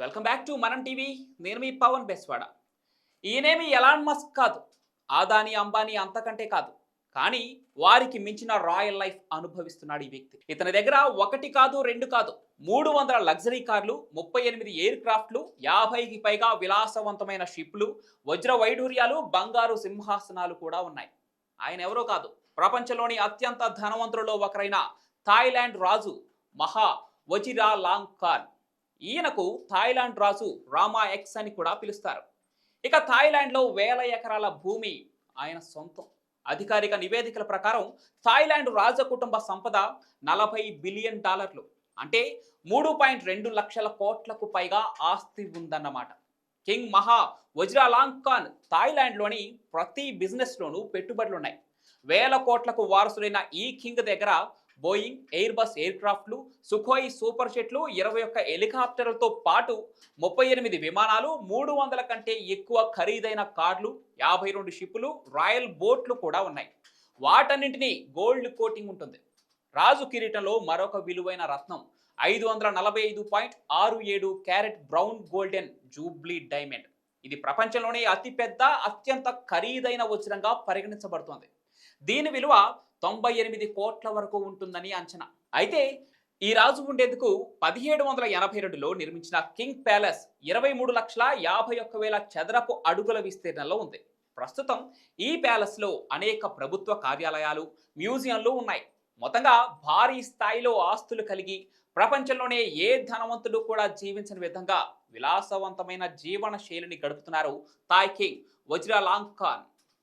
Welcome back to Manam TV నేను మీ పవన్ బెస్వాడ. ఈయనేమి ఎలాన్ మస్క్ కాదు. ఆదాని అంబానీ అంతకంటే కాదు. కానీ వారికి మించిన రాయల్ లైఫ్ అనుభవిస్తున్నాడు ఈ వ్యక్తి. ఇతని దగ్గర ఒకటి కాదు రెండు కాదు. మూడు వందల లగ్జరీ కార్లు ముప్పై ఎనిమిది ఎయిర్ క్రాఫ్ట్లు యాభైకి పైగా విలాసవంతమైన షిప్లు వజ్ర వైఢూర్యాలు బంగారు సింహాసనాలు కూడా ఉన్నాయి. ఆయన ఎవరో కాదు. ప్రపంచంలోని అత్యంత ధనవంతులలో ఒకరైన థాయిలాండ్ రాజు మహా వజిరా లాంగ్ ఖాన్ ఈయనకు థాయిలాండ్ రాజు రామా ఎక్స్ అని కూడా పిలుస్తారు. ఇక థాయిలాండ్లో వేల ఎకరాల భూమి ఆయన సొంతం. అధికారిక నివేదికల ప్రకారం థాయిలాండ్ రాజ కుటుంబ సంపద నలభై బిలియన్ డాలర్లు. అంటే మూడు పాయింట్ రెండు లక్షల కోట్లకు పైగా ఆస్తి ఉందన్నమాట. కింగ్ మహా వజ్రాలాంగ్ ఖాన్ థాయిలాండ్లోని ప్రతి బిజినెస్లోనూ పెట్టుబడులున్నాయి. వేల కోట్లకు వారసుడైన ఈ కింగ్ దగ్గర బోయింగ్ ఎయిర్ బస్ ఎయిర్ క్రాఫ్ట్లు సుఖోయి సూపర్ జెట్లు ఇరవై ఒక్క హెలికాప్టర్లతో పాటు ముప్పై ఎనిమిది విమానాలు మూడు వందల కంటే ఎక్కువ ఖరీదైన కార్లు యాభై రెండు షిప్పులు రాయల్ బోట్లు కూడా ఉన్నాయి. వాటన్నింటినీ గోల్డ్ కోటింగ్ ఉంటుంది. రాజు కిరీటంలో మరొక విలువైన రత్నం ఐదు వందల నలభై ఐదు పాయింట్ ఆరు ఏడు carat brown golden jubilee diamond. ఇది ప్రపంచంలోనే అతిపెద్ద అత్యంత ఖరీదైన వజ్రంగా పరిగణించబడుతోంది. దీని విలువ తొంభై ఎనిమిది కోట్ల వరకు ఉంటుందని అంచనా. అయితే ఈ రాజు ఉండేందుకు పదిహేడు వందల ఎనభై రెండులో నిర్మించిన కింగ్ ప్యాలెస్ ఇరవై మూడు లక్షల యాభై ఒక్క వేల చదరపు అడుగుల విస్తీర్ణంలో ఉంది. ప్రస్తుతం ఈ ప్యాలెస్లో అనేక ప్రభుత్వ కార్యాలయాలు మ్యూజియంలు ఉన్నాయి. మొత్తంగా భారీ స్థాయిలో ఆస్తులు కలిగి ప్రపంచంలోనే ఏ ధనవంతుడు కూడా జీవించని విధంగా విలాసవంతమైన జీవన శైలిని గడుపుతున్నారు Thai king Vajra long Khan.